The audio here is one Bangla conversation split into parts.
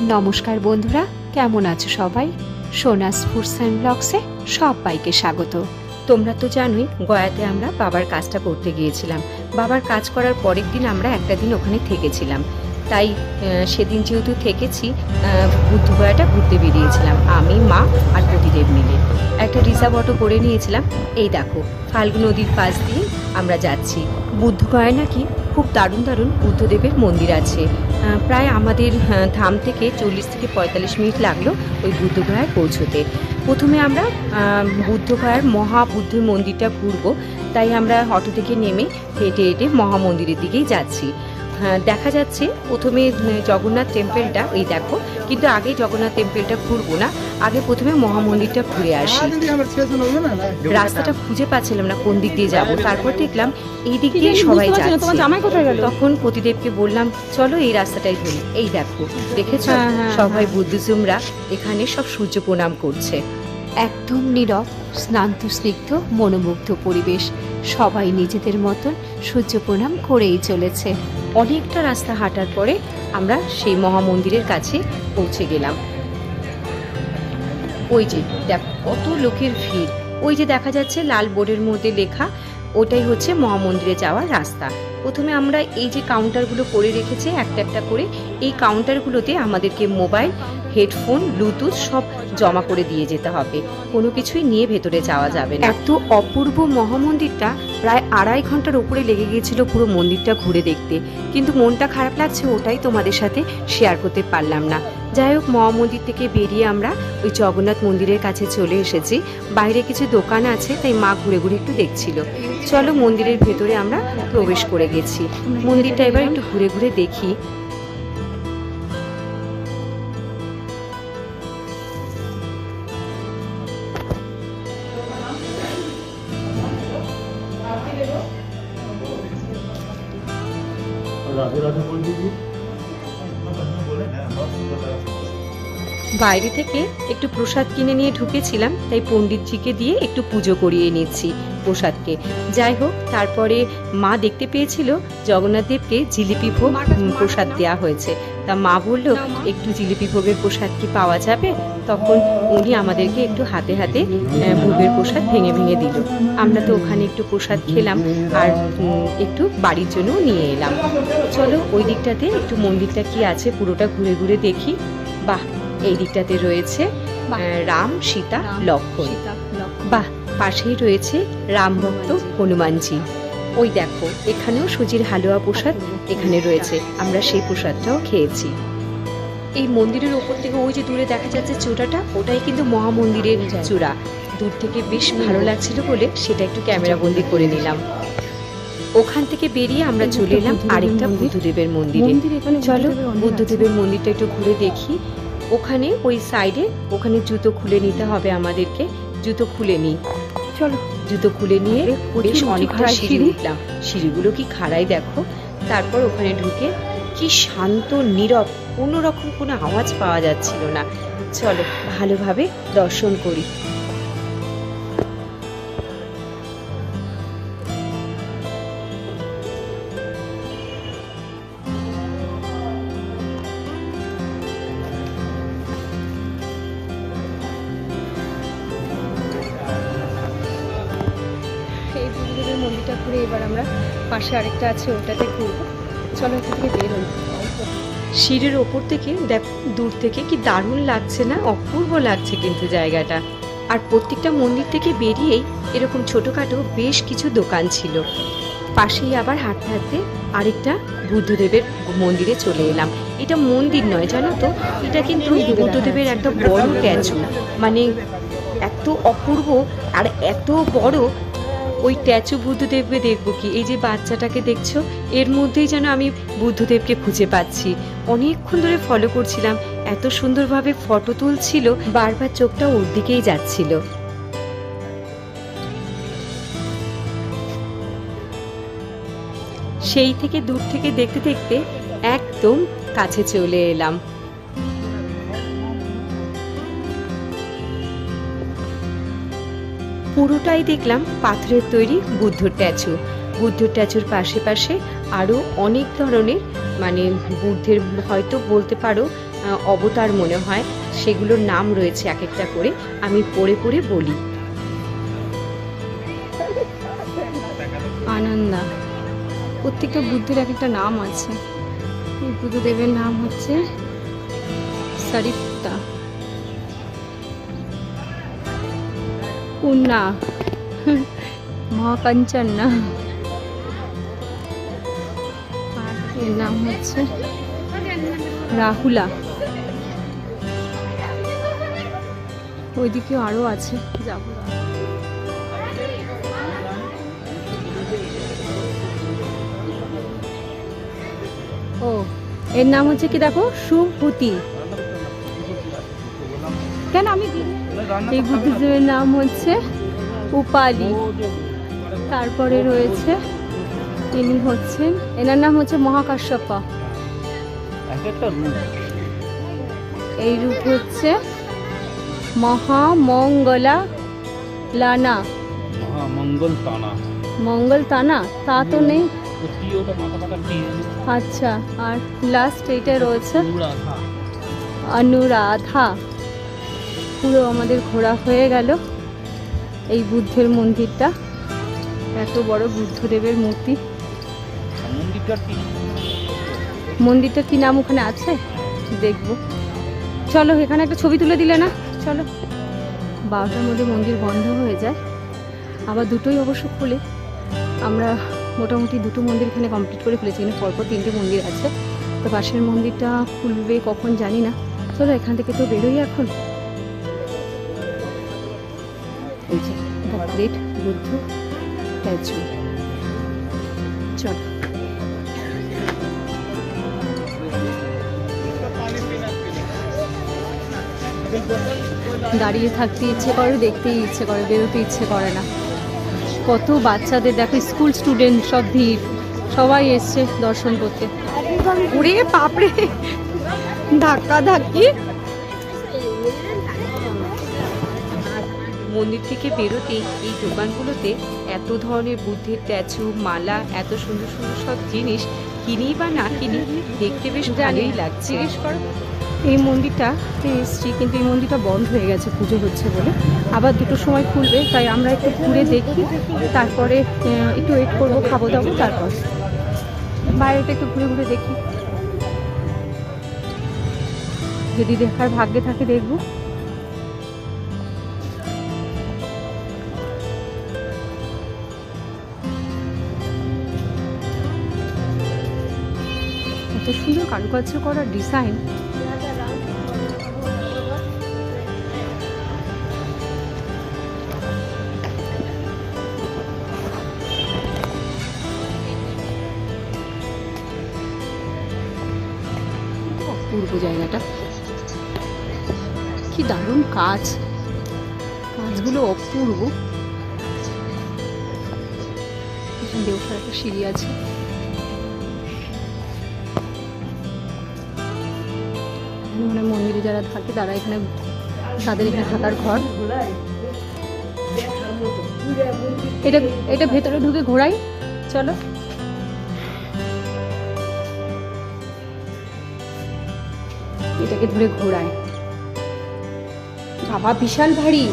নমস্কার বন্ধুরা, কেমন আছো সবাই? সোনাস ফুডস অ্যান্ড ব্লগসে সবাইকে স্বাগত। তোমরা তো জানোই, গয়াতে আমরা বাবার কাজটা করতে গিয়েছিলাম। বাবার কাজ করার পরের দিন আমরা একটা দিন ওখানে থেকেছিলাম। তাই সেদিন যেহেতু থেকেছি বুদ্ধগয়াটা ঘুরতে বেরিয়েছিলাম। আমি, মা আর প্রতিদেব মিলে। একটা রিজার্ভ অটো করে নিয়েছিলাম। এই দেখো, ফাল্গু নদীর পাশ দিয়ে আমরা যাচ্ছি। বুদ্ধগয়ায় নাকি খুব দারুণ দারুণ বুদ্ধদেবের মন্দির আছে। প্রায় আমাদের ধাম থেকে চল্লিশ থেকে পঁয়তাল্লিশ মিনিট লাগল ওই বুদ্ধগয়ায় পৌঁছতে। প্রথমে আমরা বুদ্ধগয়ার মহাবুদ্ধ মন্দিরটা ঘুরব, তাই আমরা অটো থেকে নেমে হেঁটে হেঁটে মহামন্দিরের দিকেই যাচ্ছি। দেখা যাচ্ছে প্রথমে জগন্নাথ টেম্পেলটা, এই দেখো কিন্তু আগে জগন্নাথ টেম্পলটা ঘুরবো না আগে প্রথমে মহামন্দিরটা ঘুরে আসি। রাস্তাটা খুঁজে পাচ্ছিলাম না কোন দিক দিয়ে যাব তারপর দেখলাম এই দিক দিয়ে সবাই যাচ্ছে। তখন প্রতিদেবকে বললাম চলো এই রাস্তাটাই ধরি। এই দেখো দেখেছ? হ্যাঁ, হ্যাঁ, সবাই বুদ্ধিজমরা এখানে সব সূর্য প্রণাম করছে। একদম নীরব স্নান্ত স্নিগ্ধ মনোমুগ্ধ পরিবেশ। সবাই নিজেদের মতন সূর্য প্রণাম করেই চলেছে। অনেকটা রাস্তা হাঁটার পরে আমরা সেই মহামন্দিরের কাছে পৌঁছে গেলাম। ওই যে, দেখ, কত লোকের ভিড়। ওই যে দেখা যাচ্ছে লাল বোর্ডের মধ্যে লেখা, ওটাই হচ্ছে মহামন্দিরে যাওয়ার রাস্তা। প্রথমে আমরা এই যে কাউন্টারগুলো করে রেখেছে, একটা একটা করে, এই কাউন্টারগুলোতে আমাদেরকে মোবাইল, হেডফোন, ব্লুটুথ সব জমা করে দিয়ে যেতে হবে। কোনো কিছুই নিয়ে ভেতরে যাওয়া যাবে না। এত অপূর্ব মহামন্দিরটা প্রায় আড়াই ঘণ্টার উপরে লেগে গিয়েছিল পুরো মন্দিরটা ঘুরে দেখতে। কিন্তু মনটা খারাপ লাগছে, ওটাই তোমাদের সাথে শেয়ার করতে পারলাম না। যাই হোক, মহামন্দির থেকে বেরিয়ে আমরা ওই জগন্নাথ মন্দিরের কাছে চলে এসেছি। বাইরে কিছু দোকান আছে, তাই মা ঘুরে ঘুরে একটু দেখছিল। চলো মন্দিরের ভেতরে আমরা প্রবেশ করে গেছি। মন্দিরটা এবার একটু ঘুরে ঘুরে দেখি। বাইরে থেকে একটু প্রসাদ কিনে নিয়ে ঢুকেছিলাম তাই পণ্ডিতজিকে দিয়ে একটু পুজো করিয়ে নিচ্ছি প্রসাদকে। যাই হোক তারপরে মা দেখতে পেয়েছিল জগন্নাথ দেবকে জিলিপি ভোগ প্রসাদ দেওয়া হয়েছে। তা মা বলল একটু জিলিপি ভোগের প্রসাদ কি পাওয়া যাবে? তখন উনি আমাদেরকে একটু হাতে হাতে ভোগের প্রসাদ ভেঙে ভেঙে দিল। আমরা তো ওখানে একটু প্রসাদ খেলাম আর একটু বাড়ির জন্যও নিয়ে এলাম। চলো ওই দিকটাতে একটু মন্দিরটা কি আছে পুরোটা ঘুরে ঘুরে দেখি। বাহ এই দিকটাতে রয়েছে রাম সীতা লক্ষণ। বাহ পাশেই রয়েছে রাম ভক্ত হনুমানজি। ওই দেখো এখানেও সুজির হালুয়া প্রসাদ এখানে রয়েছে আমরা সেই প্রসাদটাও খেয়েছি। এই মন্দিরের ওপর থেকে ওই যে দূরে দেখা যাচ্ছে চূড়াটা ওটাই কিন্তু মহামন্দিরের চূড়া। দূর থেকে বেশ ভালো লাগছিল বলে সেটা একটু ক্যামেরা বন্দি করে নিলাম। ওখান থেকে বেরিয়ে আমরা চলে এলাম আরেকটা বুদ্ধদেবের মন্দিরে। চলো বুদ্ধদেবের মন্দিরটা একটু ঘুরে দেখি। ওখানে ওই সাইডে ওখানে জুতো খুলে নিতে হবে আমাদেরকে। জুতো খুলে নিই চলো। জুতো খুলে নিয়ে বেশ অনেকটা সিঁড়ি সিঁড়ি। উঠলাম। সিঁড়িগুলো কি খাড়াই দেখো। তারপর ওখানে ঢুকে কি শান্ত নীরব কোনো রকম কোনো আওয়াজ পাওয়া যাচ্ছিল না। চলো ভালোভাবে দর্শন করি। পাশে আরেকটা আছে, ওটাতে ঘুরবো। চলো এখান থেকে বেরোই সিঁড়ির ওপর থেকে, দেখো, দূর থেকে কি দারুণ লাগছে না? অপূর্ব লাগছে কিন্তু জায়গাটা। আর প্রত্যেকটা মন্দির থেকে বেরিয়েই এরকম ছোটোখাটো বেশ কিছু দোকান ছিল। পাশেই আবার হাঁটতে হাঁটতে আরেকটা বুদ্ধদেবের মন্দিরে চলে এলাম। এটা মন্দির নয়, জানো তো? এটা কিন্তু বুদ্ধদেবের একটা বড় স্ট্যাচু মানে এত অপূর্ব আর এত বড় ওই ট্যাচু বুদ্ধদেবকে দেখব কি? এই যে বাচ্চাটাকে দেখছ, এর মধ্যেই যেন আমি বুদ্ধদেবকে খুঁজে পাচ্ছি। অনেকক্ষণ ধরে ফলো করছিলাম, এত সুন্দরভাবে ফটো তুলছিল, বারবার চোখটা ওর দিকেই যাচ্ছিল। সেই থেকে দূর থেকে দেখতে দেখতে একদম কাছে চলে এলাম। পুরোটাই দেখলাম পাথরের তৈরি বুদ্ধ ট্যাচু। বুদ্ধ ট্যাচুর পাশে পাশে আরও অনেক ধরনের মানে বুদ্ধের হয়তো বলতে পারো অবতার মনে হয়। সেগুলোর নাম রয়েছে এক একটা করে, আমি পড়ে পড়ে বলি। আনন্দা। প্রত্যেকটা বুদ্ধের এক একটা নাম আছে। বুদ্ধদেবের নাম হচ্ছে সরিপ্তা উন্না মহাকাঞ্চন না এর নাম হচ্ছে রাহুলা। ওইদিকেও আরও আছে, যাব। ও, এর নাম হচ্ছে কি দেখো? সুভূতি। কেন আমি? এই বুদ্ধিজীবীর নাম হচ্ছে উপালি। তারপরে রয়েছে তিনি হচ্ছেন এনার নাম হচ্ছে মহাকাশ্যপা। এই রূপ হচ্ছে মহামঙ্গলা লানা। মঙ্গল টানা মঙ্গল তানা তা তো নেই। আচ্ছা আর লাস্ট এইটা রয়েছে অনুরাধা। অনুরাধা। পুরো আমাদের ঘোরা হয়ে গেল। এই বুদ্ধের মন্দিরটা এত বড় বুদ্ধদেবের মূর্তি। মন্দিরটা কি? নাম ওখানে আছে? দেখব। চলো এখানে একটা ছবি তুলে দিলে না? চলো। বারোটার মধ্যে মন্দির বন্ধ হয়ে যায়। আবার দুটোই অবশ্য খুলে। আমরা মোটামুটি দুটো মন্দির এখানে কমপ্লিট করে ফেলেছি। এখানে পরপর তিনটে মন্দির আছে। তো পাশের মন্দিরটা খুলবে কখন জানি না। চলো এখান থেকে তো বেরোই এখন। এই যে বুদ্ধ স্ট্যাচু চলো। দাঁড়িয়ে থাকতে ইচ্ছে করে, দেখতেই ইচ্ছে করে, বেরোতে ইচ্ছে করে না। কত বাচ্চাদের, দেখো, স্কুল স্টুডেন্ট, সব ভিড়। সবাই এসছে দর্শন করতে। ধাক্কা ধাক্কি। মন্দির থেকে বেরোতেই এই দোকানগুলোতে এত ধরনের বুদ্ধের স্ট্যাচু মালা এত সুন্দর সুন্দর সব জিনিস কিনি বা না কিনি দেখতে বেশ ভালোই লাগছে। এই মন্দিরটা এসছি কিন্তু এই মন্দিরটা বন্ধ হয়ে গেছে পুজো হচ্ছে বলে। আবার দুটো সময় খুলবে তাই আমরা একটু ঘুরে দেখি তারপরে একটু ওয়েট করব খাব দাবো তারপর। বাইরেটা একটু ঘুরে ঘুরে দেখি। যদি দেখার ভাগ্যে থাকে দেখব। এত সুন্দর কারুকার্য করা ডিজাইন অপূর্ব জায়গাটা। কি দারুণ কাজ। কাজগুলো অপূর্ব। ওঠার একটা সিঁড়ি আছে। মানে মন্দিরে যারা থাকে, তারা এখানে, তাদের এখানে থাকার ঘর। এটা এটা ভেতরে ঢুকে ঘোরাই, চলো। এটাকে ধরে ঘোরায় বাবা, বিশাল ভারী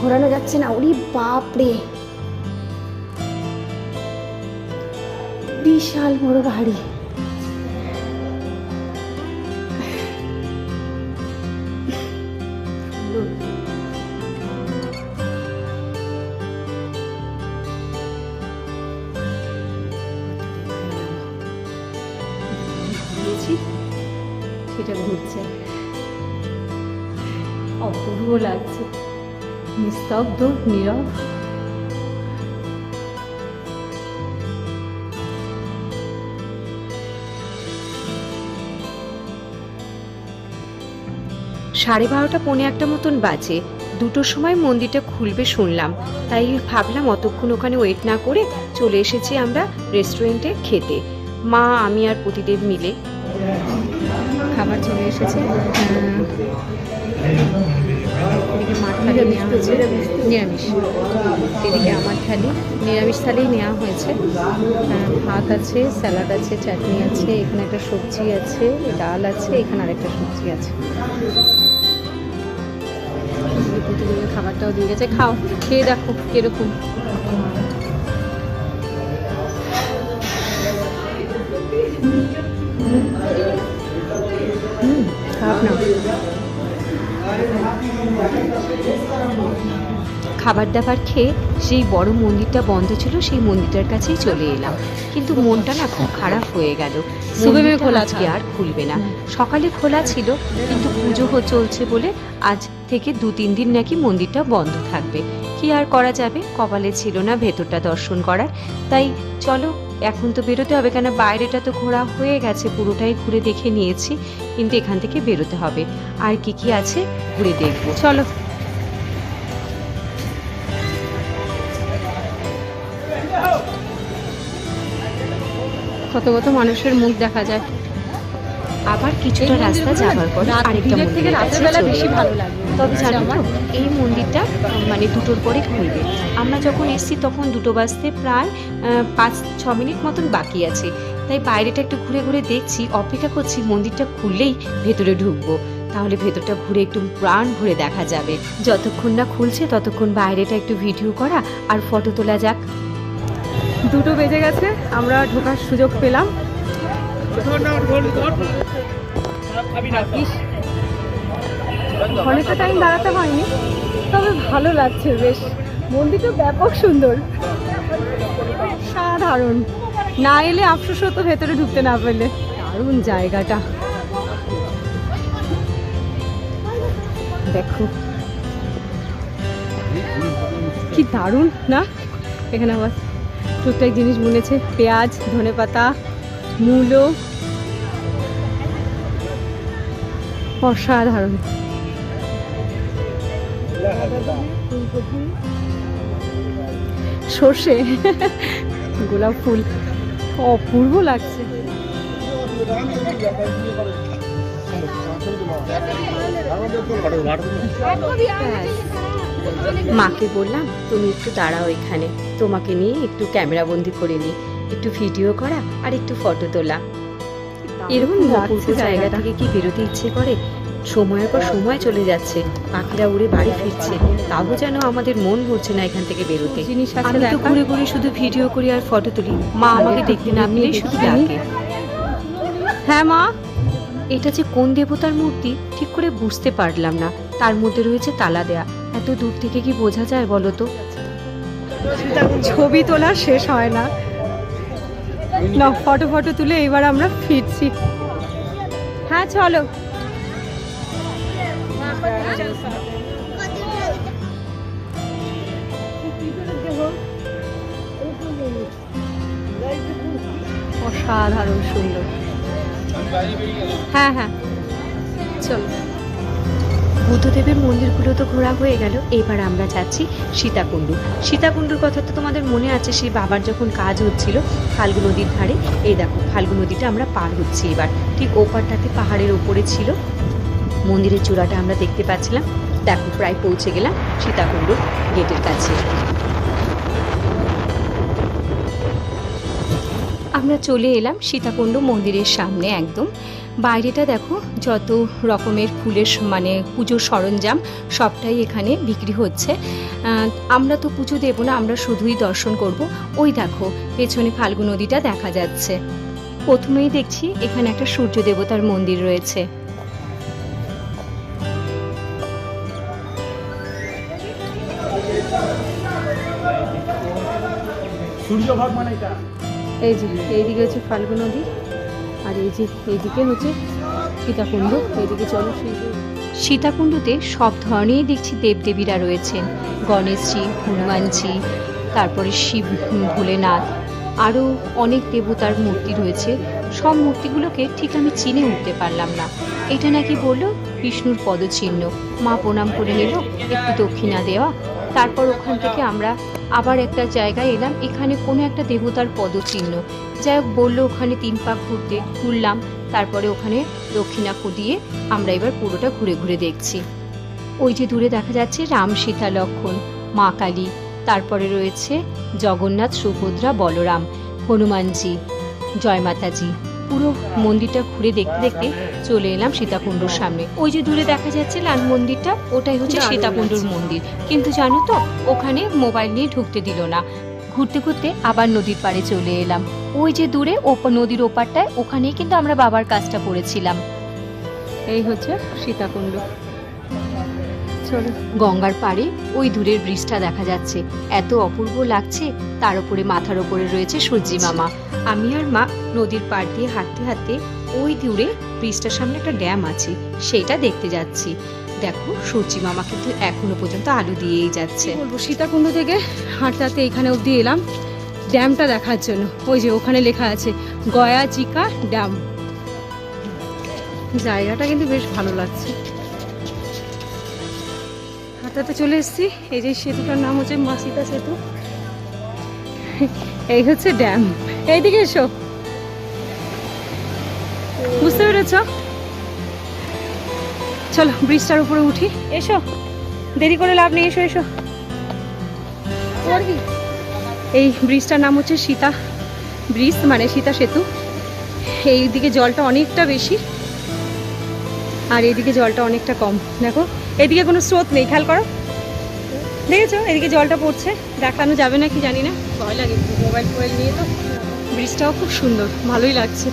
ঘোরানো যাচ্ছে না, ওরে বাপ রে বিশাল বড় ভারী অপূর্ব লাগছে। নিস্তব্ধ, নীরব। সাড়ে বারোটা পৌনে একটা মতন বাজে। দুটোর সময় মন্দিরটা খুলবে শুনলাম। তাই ভাবলাম অতক্ষণ ওখানে ওয়েট না করে চলে এসেছি আমরা রেস্টুরেন্টে খেতে। মা, আমি আর প্রতিদেব মিলে। চলে এসেছে। এদিকে মাঠ থালি নেওয়া হয়েছে। নিরামিষ। এদিকে আমার থালি। নিরামিষ থালি নেওয়া হয়েছে। ভাত আছে স্যালাড আছে চাটনি আছে এখানে একটা সবজি আছে ডাল আছে এখানে আরেকটা সবজি আছে। প্রতিদিনের খাবারটাও দিয়ে গেছে। খাও খেয়ে দেখো কীরকম। হুম খারাপ না খাবার দাবার খেয়ে সেই বড় মন্দিরটা বন্ধ ছিল সেই মন্দিরটার কাছেই চলে এলাম। কিন্তু মনটা না খুব খারাপ হয়ে গেল। খোলা আজকে আর খুলবে না। সকালে খোলা ছিল কিন্তু পুজো চলছে বলে আজ থেকে দু তিন দিন নাকি মন্দিরটা বন্ধ থাকবে। কি আর করা যাবে? কপালে ছিল না ভেতরটা দর্শন করার। তাই চলো, এখন তো বেরোতে হবে কেন? বাইরেটা তো ঘোরা হয়ে গেছে, পুরোটাই ঘুরে দেখে নিয়েছি, কিন্তু এখান থেকে বেরোতে হবে। আর কি কি আছে? ঘুরে দেখব। চলো। কত কত মানুষের মুখ দেখা যায়। আবার কিছুটা রাস্তা যাওয়ার পর আরেকটা মন্দিরের কাছে চলে এলাম। তবে জানো? তো এই মন্দিরটা মানে দুটোর পরে খুলবে আমরা যখন এসেছি তখন দুটো বাজতে প্রায় পাঁচ ছ মিনিট মতন বাকি আছে। তাই বাইরেটা একটু ঘুরে ঘুরে দেখছি অপেক্ষা করছি মন্দিরটা খুললেই ভেতরে ঢুকবো। তাহলে ভেতরটা ঘুরে একটু প্রাণ ভরে দেখা যাবে। যতক্ষণ না খুলছে ততক্ষণ বাইরেটা একটু ভিডিও করা আর ফটো তোলা যাক। দুটো বেজে গেছে আমরা ঢোকার সুযোগ পেলাম। অনেকটা টাইম দাঁড়াতে হয়নি, তবে ভালো লাগছে বেশ। মন্দিরটা ব্যাপক সুন্দর। সাধারণ না এলে আফসোস হতো ভেতরে ঢুকতে না পেলে। দারুণ জায়গাটা। দেখো। কি দারুণ, না? এখানে আবার টুকটাক জিনিস বুনেছে। পেঁয়াজ, ধনেপাতা মূলো অসাধারণ। সর্ষে, গোলাপ ফুল, অপূর্ব লাগছে। মাকে বললাম, তুমি একটু দাঁড়াও এখানে। তোমাকে নিয়ে একটু ক্যামেরা বন্দি করে নিই। একটু ভিডিও করা আর একটু ফটো তোলা। এরকম অপূর্ব জায়গা থেকে কি বেরোতে ইচ্ছে করে? সময়ের পর সময় চলে যাচ্ছে পাখিরা উড়ে বাড়ি ফিরছে তাও যেন আমাদের মন ভরছে না এখান থেকে বেরোতে। আমি তো ঘুরে ঘুরে শুধু ভিডিও করি আর ফটো তুলি। মা আমাকে দেখতে নামলেই শুধু ডাকে। হ্যাঁ মা। এটা যে কোন দেবতার মূর্তি ঠিক করে বুঝতে পারলাম না। তার মধ্যে রয়েছে তালা দেয়া। এত দূর থেকে কি বোঝা যায় বলো তো? ছবি তোলা শেষ হয় না। না ফটো ফটো তুলে এবার আমরা ফিরছি। হ্যাঁ চলো। অসাধারণ সুন্দর। হ্যাঁ হ্যাঁ। চলো। বুদ্ধদেবের মন্দিরগুলো তো ঘোরা হয়ে গেল। এবার আমরা যাচ্ছি সীতাকুণ্ডু। সীতাকুণ্ডুর কথা তো তোমাদের মনে আছে, সেই বাবার যখন কাজ হচ্ছিল ফাল্গু নদীর ধারে। এই দেখো, ফাল্গু নদীটা আমরা পার হচ্ছি এবার। ঠিক ওপারটাতে পাহাড়ের ওপরে ছিল। মন্দিরের চূড়াটা আমরা দেখতে পাচ্ছিলাম। দেখো, প্রায় পৌঁছে গেলাম সীতাকুণ্ডুর গেটের কাছে। আমরা চলে এলাম সীতাকুণ্ড মন্দিরের সামনে একদম। বাইরেটা দেখো যত রকমের ফুলের মানে পুজোর সরঞ্জাম সবটাই এখানে বিক্রি হচ্ছে। আমরা তো পুজো দেবো না আমরা শুধুই দর্শন করব। ওই দেখো পেছনে ফাল্গু নদীটা দেখা যাচ্ছে। প্রথমেই দেখছি এখানে একটা সূর্য দেবতার মন্দির রয়েছে। মানে এটা? এই যে এইদিকে হচ্ছে ফাল্গু নদী। আর এই যে এইদিকে হচ্ছে সীতাকুণ্ড এইদিকে চলো সীতাকুণ্ডতে সব ধরনেরই দেখছি দেবদেবীরা রয়েছেন। গণেশজি, হনুমানজি, তারপরে শিব ভোলেনাথ, আরও অনেক দেবতার মূর্তি রয়েছে। সব মূর্তিগুলোকে ঠিক আমি চিনে উঠতে পারলাম না। এটা নাকি বলল, বিষ্ণুর পদচিহ্ন। মা প্রণাম করে নিল, একটু দক্ষিণা দেওয়া তারপর ওখান থেকে আমরা আবার একটা জায়গায় এলাম। এখানে কোনো একটা দেবতার পদচিহ্ন। যাই হোক, বলল ওখানে তিন পাক ঘুরতে। ঘুরলাম। তারপরে ওখানে দক্ষিণা দিয়ে আমরা এবার পুরোটা ঘুরে ঘুরে দেখছি। ওই যে দূরে দেখা যাচ্ছে রাম সীতা লক্ষণ, মা কালী। তারপরে রয়েছে জগন্নাথ, সুভদ্রা, বলরাম, হনুমানজি, জয় মাতাজি। পুরো মন্দিরটা ঘুরে দেখতে দেখতে চলে এলাম সীতাকুণ্ডুর সামনে। ওই যে দূরে দেখা যাচ্ছে লাল মন্দিরটা ওটাই হচ্ছে সীতাকুণ্ডুর মন্দির। কিন্তু জানো তো ওখানে মোবাইল নিয়ে ঢুকতে দিল না। ঘুরতে ঘুরতে আবার নদীর পাড়ে চলে এলাম। ওই যে দূরে নদীর ওপারটায় ওখানেই কিন্তু আমরা বাবার কাজটা করেছিলাম। এই হচ্ছে সীতাকুণ্ড। চলো। গঙ্গার পাড়ে ওই দূরের ব্রিজটা দেখা যাচ্ছে। এত অপূর্ব লাগছে, তার উপরে মাথার উপরে রয়েছে সূর্যি মামা। আমি আর মা নদীর পাড় দিয়ে হাঁটতে হাঁটতে ওই দূরে ব্রিজটার সামনে একটা ড্যাম আছে সেইটা দেখতে যাচ্ছি। দেখো, সূর্যি মামা কিন্তু এখনও পর্যন্ত আলু দিয়েই যাচ্ছে। বলব, সীতাকুণ্ড থেকে হাঁটতে হাঁটতে এখানে অবধি এলাম। ড্যামটা দেখার জন্য, ওই যে ওখানে লেখা আছে, গয়া চিকা ড্যাম। জায়গাটা কিন্তু বেশ ভালো লাগছে। হাঁটতে চলে এসেছি। এই যে সেতুটার নাম হচ্ছে মাসিতা সেতু। এই হচ্ছে ড্যাম। এইদিকে এসো। বুঝতে পেরেছ? চলো ব্রিজটার উপরে উঠি। এসো। দেরি করে লাভ নেই এসো এসো। এই ব্রিজটার নাম হচ্ছে সীতা ব্রিজ মানে সীতা সেতু। এইদিকে জলটা অনেকটা বেশি আর এইদিকে জলটা অনেকটা কম। দেখো এদিকে কোনো স্রোত নেই, খেয়াল করো। দেখেছ, এদিকে জলটা পড়ছে, দেখানো যাবে না কি জানি না। ভয় লাগে মোবাইল ফোবাইল নিয়ে তো। ব্রিজটাও খুব সুন্দর, ভালোই লাগছে।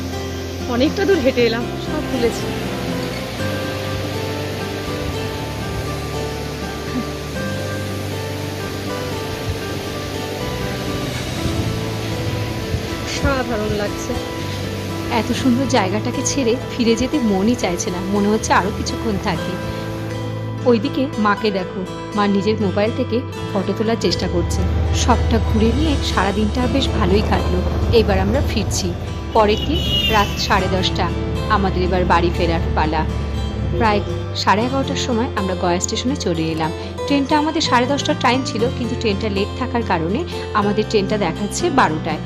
অনেকটা দূর হেঁটে এলাম, সব তুলেছি। সাধারণ লাগছে। এত সুন্দর জায়গাটাকে ছেড়ে ফিরে যেতে মনই চাইছে না, মনে হচ্ছে আরও কিছুক্ষণ থাকি ওইদিকে মাকে দেখো। মা নিজের মোবাইল থেকে ফটো তোলার চেষ্টা করছে। সবটা ঘুরে নিয়ে সারা দিনটা বেশ ভালোই কাটলো। এবার আমরা ফিরছি। পরের দিন রাত সাড়ে দশটা। আমাদের এবার বাড়ি ফেরার পালা। প্রায় সাড়ে এগারোটার সময় আমরা গয়া স্টেশনে চলে এলাম। ট্রেনটা আমাদের সাড়ে দশটার টাইম ছিল, কিন্তু ট্রেনটা লেট থাকার কারণে আমাদের ট্রেনটা দেখাচ্ছে বারোটায়।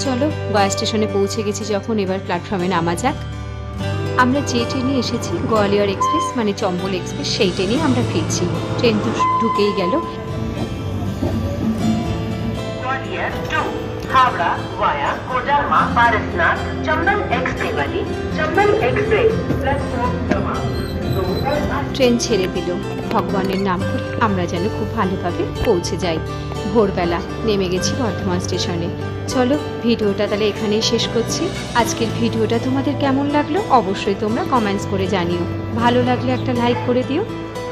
চলো গয়া স্টেশনে পৌঁছে গেছি যখন এবার প্ল্যাটফর্মে নামা যাক। আমরা যে ট্রেনে এসেছি, গোয়ালিয়র এক্সপ্রেস মানে চম্বল এক্সপ্রেস, সেই ট্রেনে আমরা ফিরছি। ট্রেন তো ঢুকেই গেল। Howrah via Koderma Parasnath Chambal express Chambal express train ছেড়ে দিল। ভগবানের নাম করে আমরা যেন খুব ভালোভাবে পৌঁছে যাই। ভোরবেলা নেমে গেছি বর্ধমান স্টেশনে। চলো, ভিডিওটা তাহলে এখানেই শেষ করছি। আজকের ভিডিওটা তোমাদের কেমন লাগল অবশ্যই তোমরা কমেন্টস করে জানিও। ভালো লাগলে একটা লাইক করে দিও।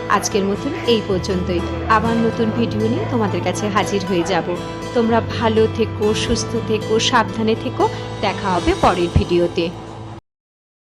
আজকের মতন এই পর্যন্তই। আবার নতুন ভিডিও নিয়ে তোমাদের কাছে হাজির হয়ে যাব। তোমরা ভালো থেকো, সুস্থ থেকো, সাবধানে থেকো। দেখা হবে পরের ভিডিওতে।